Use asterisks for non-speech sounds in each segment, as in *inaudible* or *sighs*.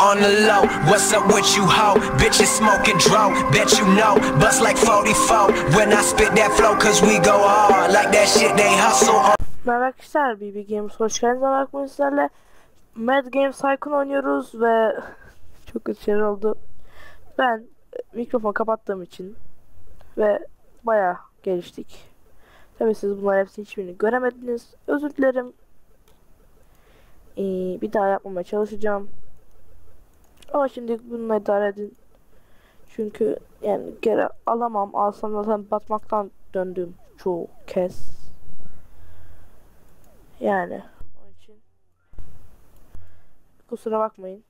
On the low, what's up with you hoe? Bitches smoking dro, bet you know. Bust like 44 when I spit that flow, cause we go hard. Like that shit they hustle on. Merhaba arkadaşlar, BB Games hoş geldiniz. Bugün sizlerle Mad Games Tycoon oynuyoruz ve *laughs* çok kötü oldu. Ben e, mikrofon kapattığım için ve bayağı geliştik. Tabii siz bunların hepsini hiçbirini göremediniz. Özür dilerim. Ee, bir daha yapmamaya çalışacağım. Ama şimdi bununla idare edin. Çünkü yani geri alamam. Alsam zaten batmaktan döndüm çoğu kez. Yani onun için kusura bakmayın.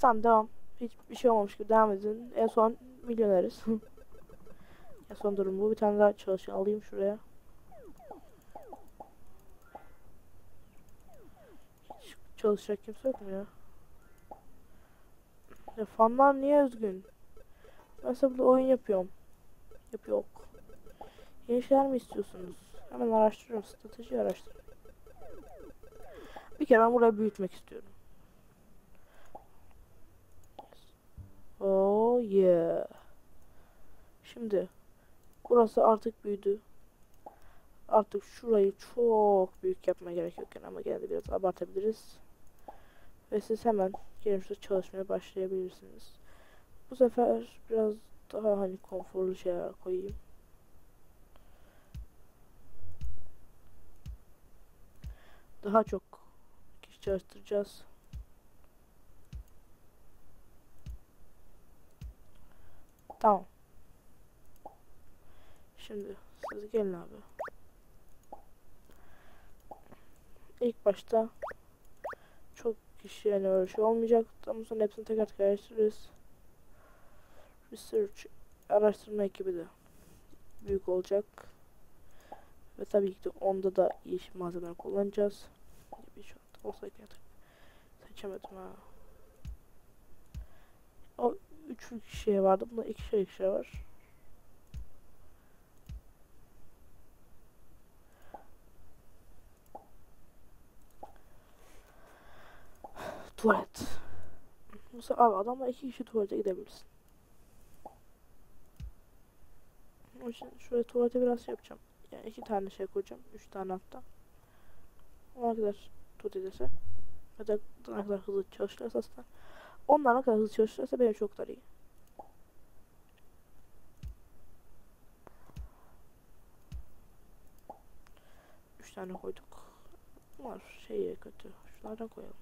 Tamam devam. Hiçbir şey olmamış gibi devam edin. En son milyoneriz. *laughs* en son durum bu. Bir tane daha çalışan alayım şuraya. Hiç çalışacak kimse yok mu ya? Ya fanlar niye üzgün? Mesela burada oyun yapıyorum. Yapıyor. Yeni şeyler mi istiyorsunuz? Hemen araştırıyorum. Strateji araştırıyorum. Bir kere ben burayı büyütmek istiyorum. Oh yeah. Şimdi burası artık büyüdü. Artık şurayı çok büyük yapmaya gerek yok yani ama gene biraz abartabiliriz. Ve siz hemen şurada çalışmaya başlayabilirsiniz. Bu sefer biraz daha hani konforlu şeyler koyayım. Daha çok kişi çalıştıracağız. Tamam. Şimdi siz gelin abi. İlk başta kişi yani öyle şey olmayacak. Ama sonra hepsini tekrar tekrar araştırırız. Research araştırma ekibi de büyük olacak. Ve tabii ki de onda da iyi malzemeler kullanacağız. Bir şu an olsa seçemedim ha. O üç kişiye vardı. Bunda iki şey kişi var. Tuvalet. Mesela abi adamla iki kişi tuvalete gidebilirsin. Onun için şöyle tuvalete biraz şey yapacağım. Yani iki tane şey koyacağım. Üç tane hatta. Ona kadar tut da ne kadar hızlı çalışırsa aslında. Onlar ne kadar hızlı çalışırsa benim çok daha iyi. Üç tane koyduk. Bunlar şey kötü. Şunlardan koyalım.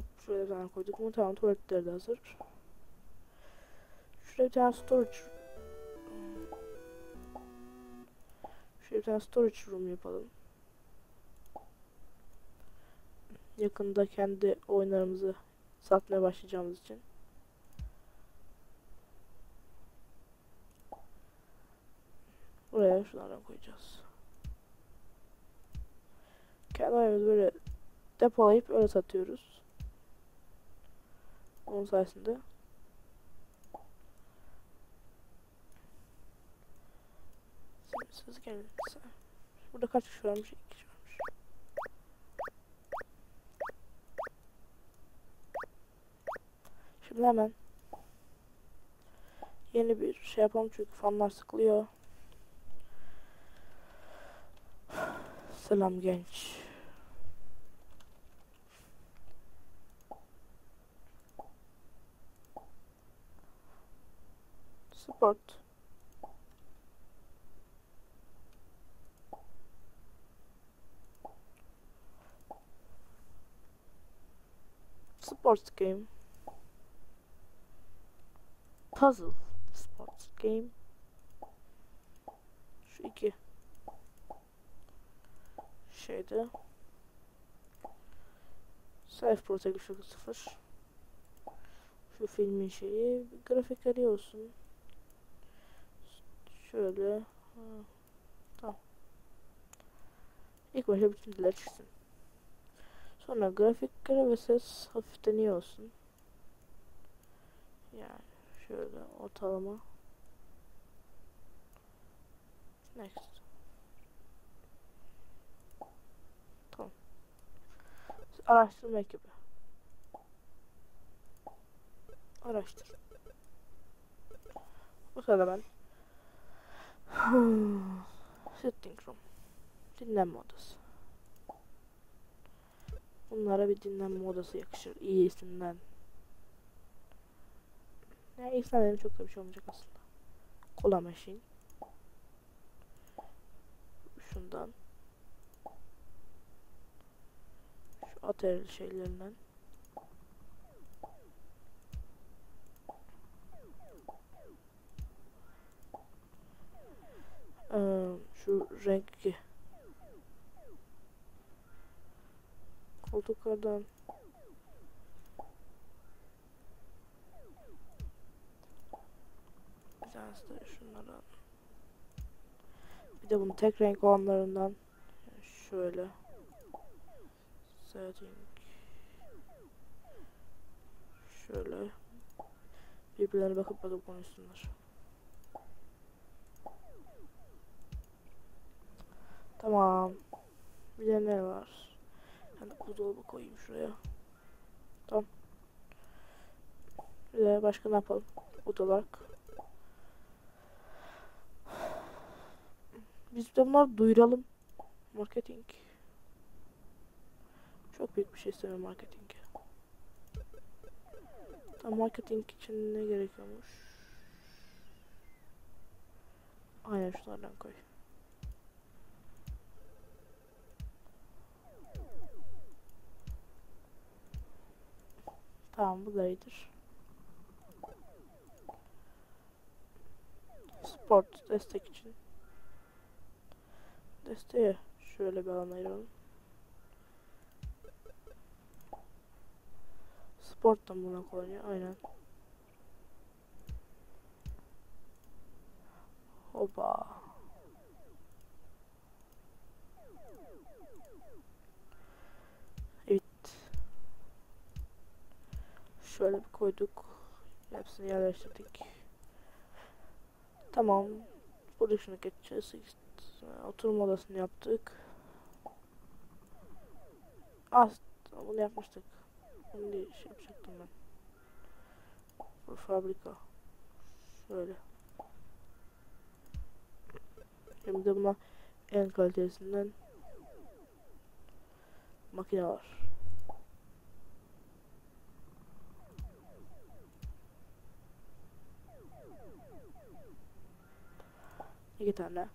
Hop şuraya bir tane koyduk. Bunu tamam tuvaletleri de hazır. Şuraya bir tane storage Şöyle bir tane storage room yapalım. Yakında kendi oyunlarımızı satmaya başlayacağımız için. Buraya şunlardan koyacağız. Kendi oyunumuzu böyle depolayıp öyle satıyoruz. Onun sayesinde. Siz gelin. Burada kaç kişi varmış? İki kişi varmış. Şimdi hemen yeni bir şey yapalım çünkü fanlar sıkılıyor. Selam genç. Sport. Sports game. Puzzle. Sports game. Şu iki. Şeyde. Self protection sıfır. Şu filmin şeyi. Grafikleri olsun. Şöyle. Ha. Tamam. İlk başta bütün diller çıksın. Sonra grafikleri ve ses hafiften iyi olsun. Yani Şöyle ortalama. Next. Tamam. Araştırma ekibi. Araştır. Bu sırada ben Sitting room. Dinlenme odası. Bunlara bir dinlenme odası yakışır. İyisinden. Yani iyisinden çok da bir şey olmayacak aslında. Kola machine. Şundan. Şu atel şeylerinden. Ee, şu renkli koltuklardan. Bir tanesi de şunlardan bir de bunun tek renk olanlarından şöyle. Setting. Şöyle. Birbirlerine bakıp bakıp konuşsunlar. Tamam. Bir de ne var? Yani buzdolabı koyayım şuraya. Tamam. Bir de başka ne yapalım? Odalar. Biz de bunları duyuralım. Marketing. Çok büyük bir şey istemiyorum marketing. Tam marketing için ne gerekiyormuş? Aynen şunlardan koy. Tamam bu da iyidir. Sport destek için. Desteğe şöyle bir alan ayıralım. Sporttan buna koyuyor aynen. Hoba. Evet. Şöyle bir koyduk. Hepsini yerleştirdik. Tamam. Burada şunu geçeceğiz. Oturma odasını yaptık. Az bunu yapmıştık. Bunu şey yapacaktım ben. Bu fabrika. Şöyle. Şimdi buna en kalitesinden makine İki tane.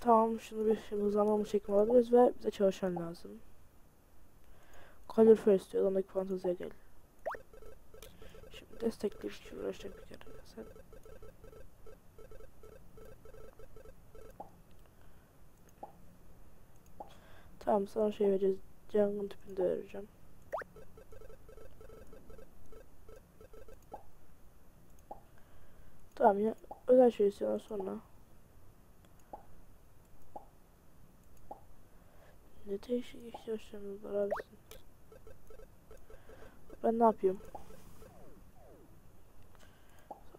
Tamam şunu bir şimdi hızlanma çekim alabiliriz ve bize çalışan lazım. Kalorifer istiyor. Adamdaki fanteziye gel. Şimdi destekleyip hiç uğraşacak bir kere. Sen Tamam sana şey vereceğiz. Jungle tipini de vereceğim. Tamam ya özel şey istiyorlar sonra. Ne değişik ihtiyaçlarınız var abi sizin? Ben ne yapayım?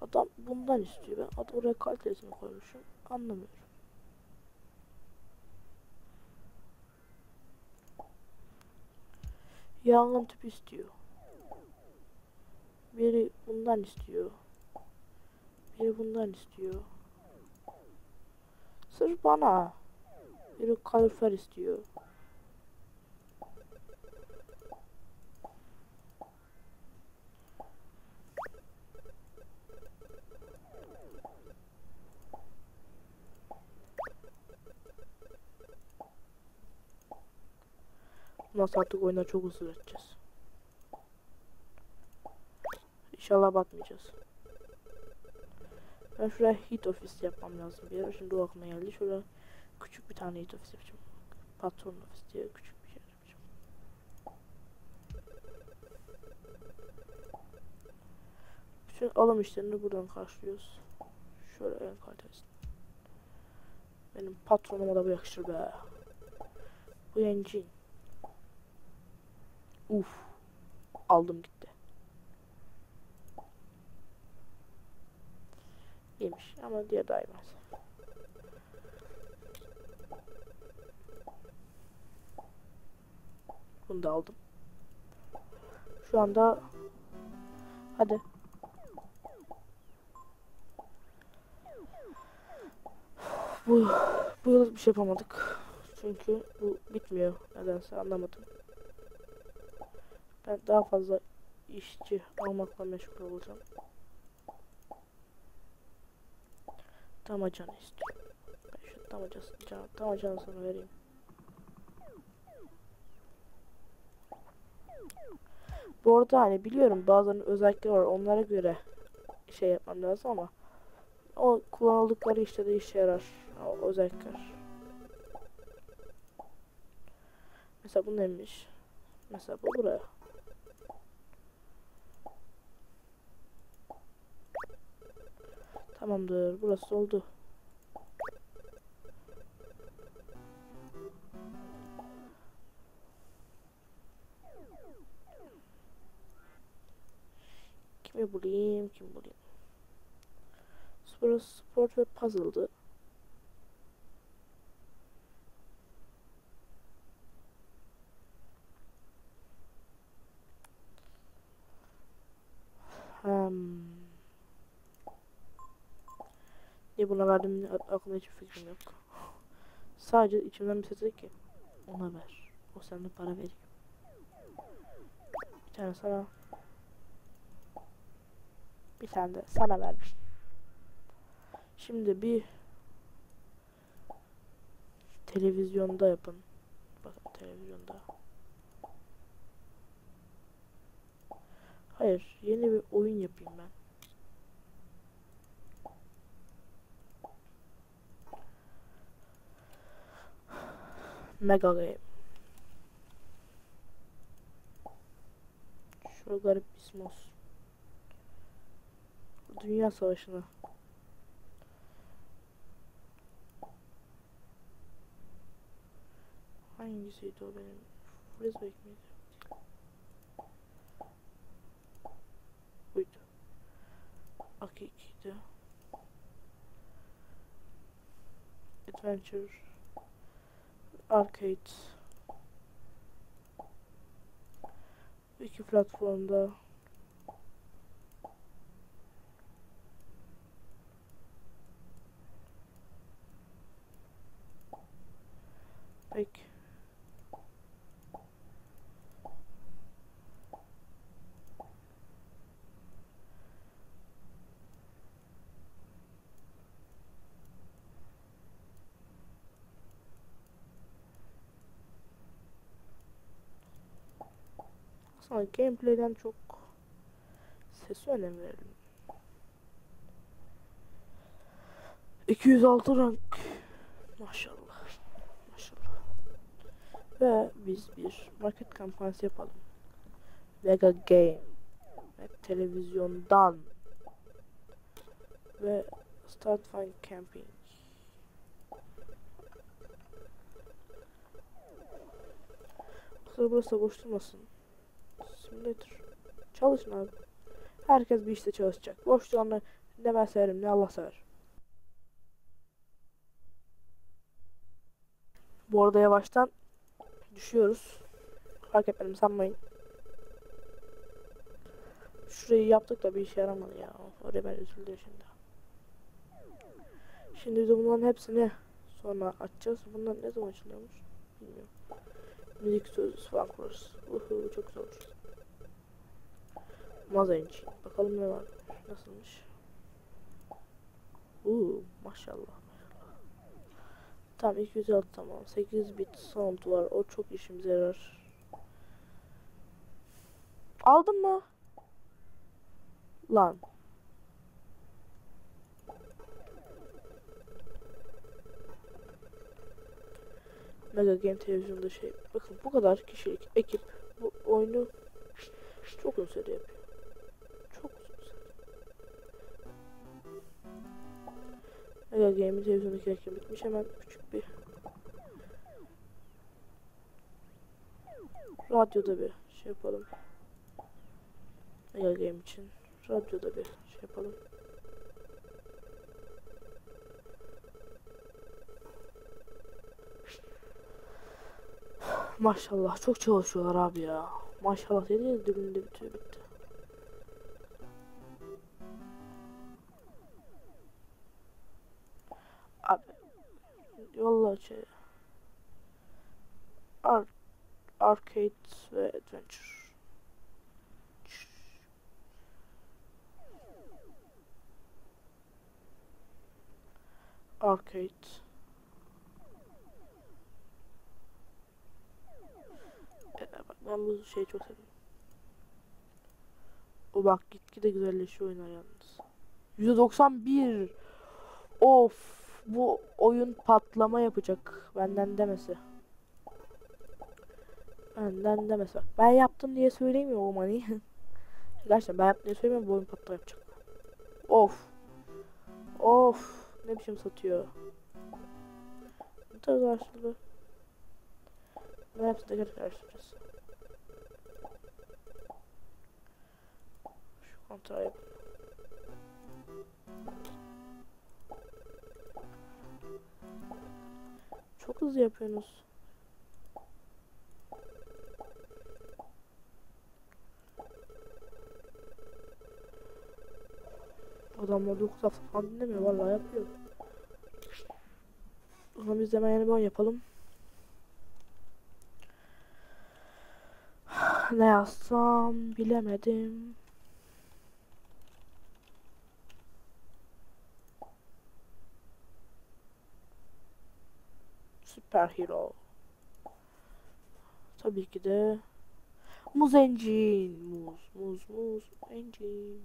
Adam bundan istiyor. Ben adam oraya kalitesini koymuşum. Anlamıyorum. Yangın tüpü istiyor. Biri bundan istiyor. Biri bundan istiyor. Sırf bana. Biri kalorifer istiyor. Nasıl artık oyuna çok hızlı üreteceğiz. İnşallah batmayacağız. Ben şuraya hit ofis yapmam lazım bir yere. Şimdi o aklıma geldi. Şuraya küçük bir tane hit ofis yapacağım. Patron ofis diye küçük bir şey yapacağım. Bütün alım işlerini buradan karşılıyoruz. Şöyle en kalitesi. Benim patronuma da bu yakışır be. Bu engine. Uf. Aldım gitti. İyiymiş ama diğer daha iyimez. Bunu da aldım. Şu anda hadi. Bu bu yıl bir şey yapamadık. Çünkü bu bitmiyor nedense anlamadım. Ben daha fazla işçi almakla meşgul olacağım. Damacanı istiyorum. Ben şu damacasını, can, damacanı sana vereyim. Bu arada hani biliyorum bazılarının özellikleri var onlara göre şey yapmam lazım ama o kullanıldıkları işte de işe yarar o özellikler. Mesela bu neymiş? Mesela bu buraya. Tamamdır. Burası oldu. Kimi bulayım? Kim bulayım? Burası sport ve puzzle'dı. Hmm. Niye buna verdim aklımda hiçbir fikrim yok. Sadece içimden bir ses dedi ki ona ver. O sende para veriyor. Bir tane sana bir tane de sana verdim. Şimdi bir televizyonda yapın. Bakın televizyonda. Hayır, yeni bir oyun yapayım ben. Mega Game. Şu garip bir olsun. Dünya Savaşı'na. Hangisiydi o benim? Frisbeek miydi? Buydu. Akikiydi. Adventure. Arcade. İki platformda Aslında gameplay'den çok sesi önem verelim. 206 rank. Maşallah. Maşallah. Ve biz bir market kampanyası yapalım. Vega Game. Ve televizyondan. Ve Start Find Camping. Kusura burası boş durmasın. Simulator. Çalışın abi. Herkes bir işte çalışacak. Boş duranlar ne ben severim ne Allah sever. Bu arada yavaştan düşüyoruz. Fark etmedim sanmayın. Şurayı yaptık da bir işe yaramadı ya. Oraya ben üzüldüm şimdi. Şimdi de bunların hepsini sonra açacağız. Bunlar ne zaman açılıyormuş? Bilmiyorum. Müzik sözü falan kurarız. Uhu çok güzel Mazenci. Bakalım ne var. Nasılmış? Uuu maşallah. maşallah. Tamam 206 tamam. 8 bit sound var. O çok işimize yarar. Aldın mı? Lan. Mega Game televizyonda şey. Bakın bu kadar kişilik ekip bu oyunu çok süre yapıyor. Mega Game'in televizyondaki reklam bitmiş. Hemen küçük bir radyoda bir şey yapalım. Mega Game için radyoda bir şey yapalım. Maşallah çok çalışıyorlar abi ya. Maşallah dedi ya dibinde bitiyor bitti. Yolla şey Ar Arcade ve Adventure. Arcade. Ee, ben bu şeyi çok seviyorum. O bak gitgide güzelleşiyor oyunlar yalnız. %91. Of bu oyun patlama yapacak. Benden demesi. Benden demesi bak. Ben yaptım diye söylemiyorum *laughs* hani. Gerçekten ben yaptım diye söylemiyorum bu oyun patlama yapacak. Of. Of. Ne biçim satıyor. Bu tarz karşılığı. Ben hepsini tekrar karıştıracağız. Şu kontrol yap. Çok hızlı yapıyorsunuz. Adamlar 9 hafta falan dinlemiyor. Vallahi yapıyor. O zaman biz hemen yeni bir yapalım. *sighs* Ne yazsam bilemedim. Süperhero. Tabii ki de Muz Engine. Muz, muz, muz, engine.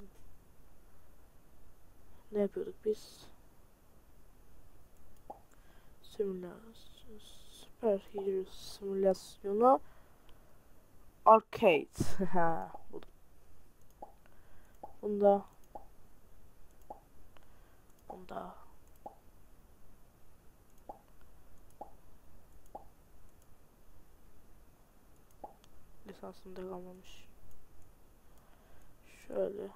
Ne yapıyorduk biz? Simülasyon, Süperhero simülasyonu Arcade. Bunda Bunda lisansımda kalmamış. Şöyle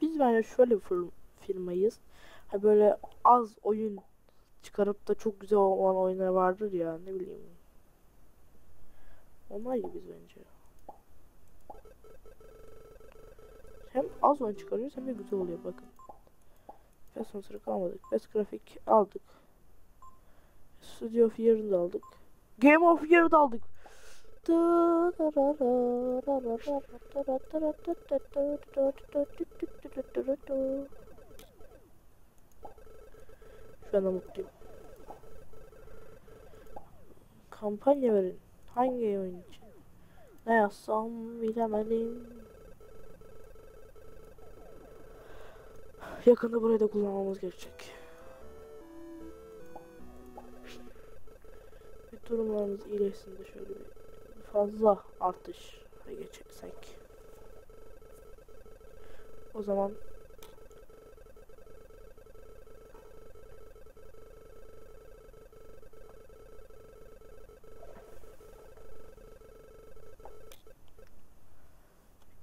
Biz bence şöyle bir fir- firmayız. Ha böyle az oyun çıkarıp da çok güzel olan oyunlar vardır ya ne bileyim. Onlar gibiyiz bence. Hem az oyun çıkarıyoruz hem de güzel oluyor bakın. Best Hunter'ı almadık. Best Grafik aldık. Studio of Year'ı da aldık. Game of Year'ı da aldık. Şu anda mutluyum. Kampanya verin. Hangi oyun için? Ne yazsam bilemedim. Yakında burayı da kullanmamız gerekecek. Bir durumlarımız iyileşsin de şöyle bir fazla artış geçersek. O zaman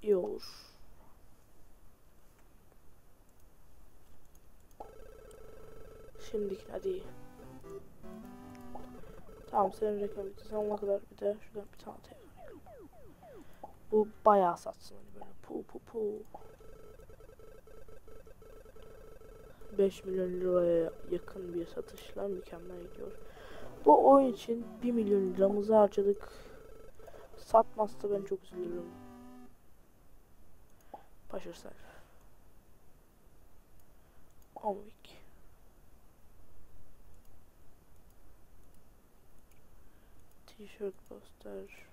iyi olur. Şimdiki hadi. Tamam senin reklam bitti. Sen ona kadar bir de şuradan bir tane telefon Bu bayağı satsın hani böyle pu pu pu. 5 milyon liraya yakın bir satışla mükemmel gidiyor. Bu oyun için 1 milyon liramızı harcadık. Satmazsa ben çok üzülürüm. Başarısal. Omvik. t-shirt postage.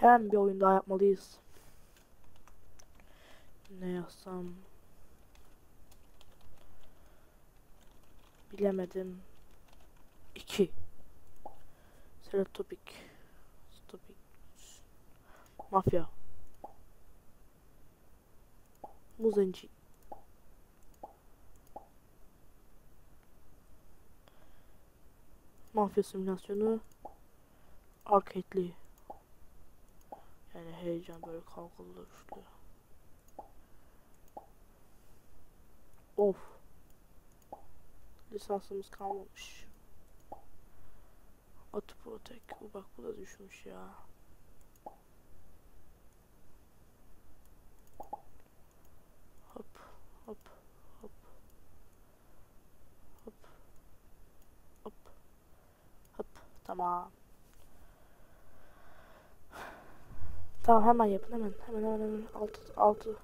Hemen bir oyun daha yapmalıyız. Ne yazsam? Bilemedim. 2 Serotopik Stopik. Mafya. Muzenci. Mafya simülasyonu. Arcade'li Yani heyecan böyle kalkılı üçlü Of Lisansımız kalmamış Autoprotect. Bu bak bu da düşmüş ya. Hop hop hop. Hop. Hop. Hop. Tamam. Tamam hemen yapın hemen. Hemen hemen hemen. Altı. Altı.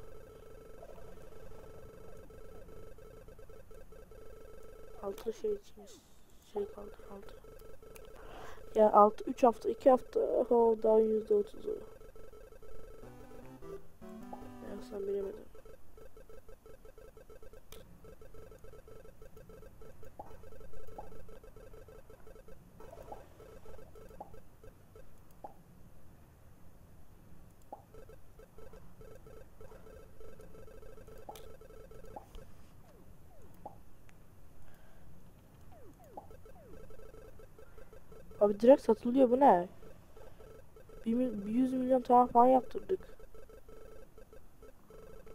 Altı şey için şey kaldı. Altı. Ya 6 3 hafta 2 hafta o daha yüzde otuzu. Ya sen bilemedim. Abi direkt satılıyor bu ne? Bir, mil- bir 100 milyon tane falan yaptırdık.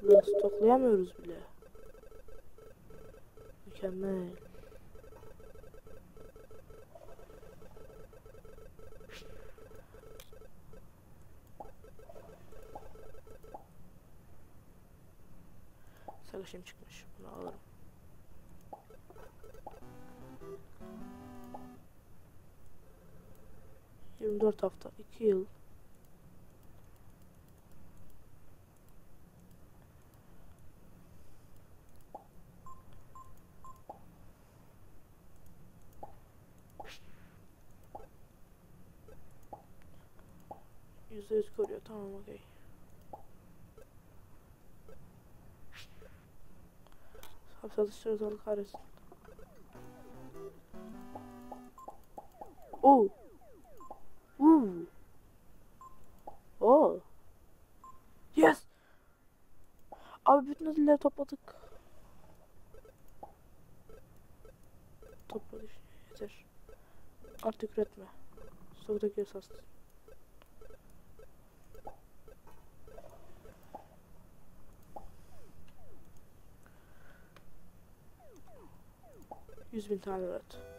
Lan stoklayamıyoruz bile. Mükemmel. Savaşım çıkmış. 24 hafta 2 yıl. %100 koruyor tamam okey. Hapse alıştırırız Allah kahretsin. Bütün ödülleri topladık. Topladık. Yeter. Artık üretme. Soğudaki esas. Yüz bin tane üret.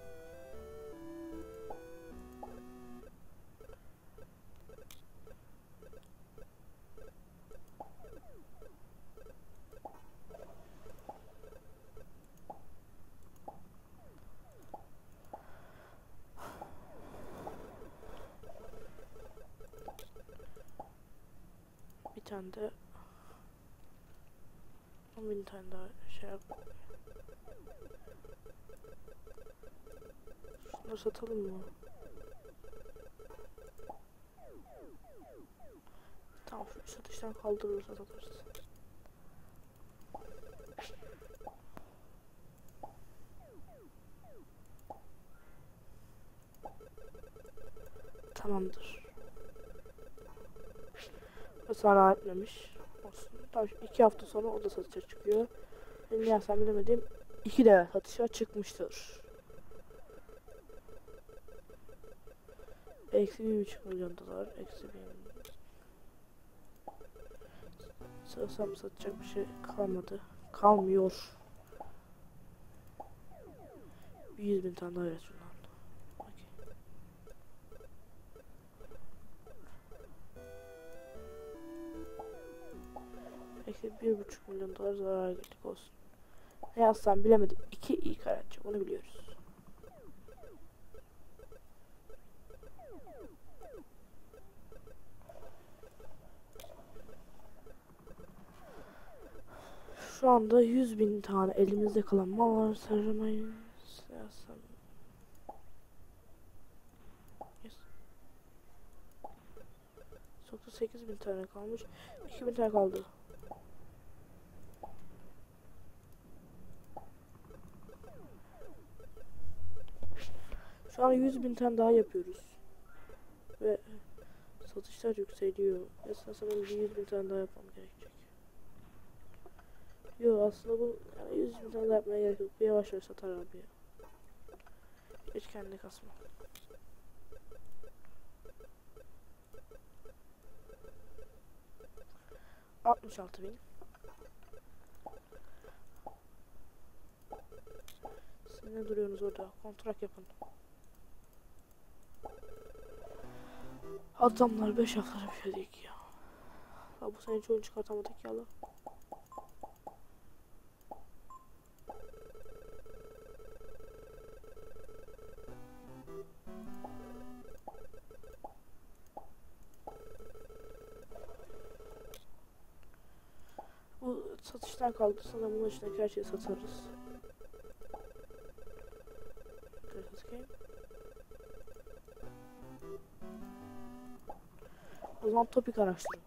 Tane de 10 bin tane daha şey yap. Şunları satalım mı? Tamam şu satıştan kaldırırız satarız. Tamamdır. Hasar etmemiş. Şimdi iki hafta sonra o da satışa çıkıyor. Benim yersem bilemedim. İki de satışa çıkmıştır. Eksi bir buçuk milyon dolar. Eksi bin. Sığırsam satacak bir şey kalmadı. Kalmıyor. Bir yüz bin tane daha üret Bir buçuk milyon dolar zarar girdik olsun. Ne yazsam bilemedim. İki iyi karatçı onu biliyoruz. Şu anda 100 bin tane elimizde kalan mal var. Sarımayız. Yazsam. Sokta 8 bin tane kalmış. 2 bin tane kaldı. Şu an 100 bin tane daha yapıyoruz. Ve satışlar yükseliyor. Sanırım bir 100 bin tane daha yapmam gerekecek. Yo aslında bu yani 100 bin tane daha yapmaya gerek yok. Bir yavaş yavaş satar abi. Hiç kendine kasma. Altmış altı bin. Siz ne duruyorsunuz orada? Kontrak yapın. Adamlar 5 haftada bir şey değil ki ya. Ya bu sene oyun çıkartamadık ya lan. Bu satışlar kaldı. Sana bunun içindeki her şeyi satarız. Zaman topik araştırın.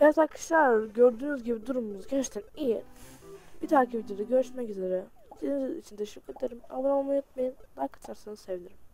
Evet arkadaşlar gördüğünüz gibi durumumuz gerçekten iyi. Bir dahaki videoda görüşmek üzere. İzlediğiniz için teşekkür ederim. Abone olmayı unutmayın. Like atarsanız sevinirim.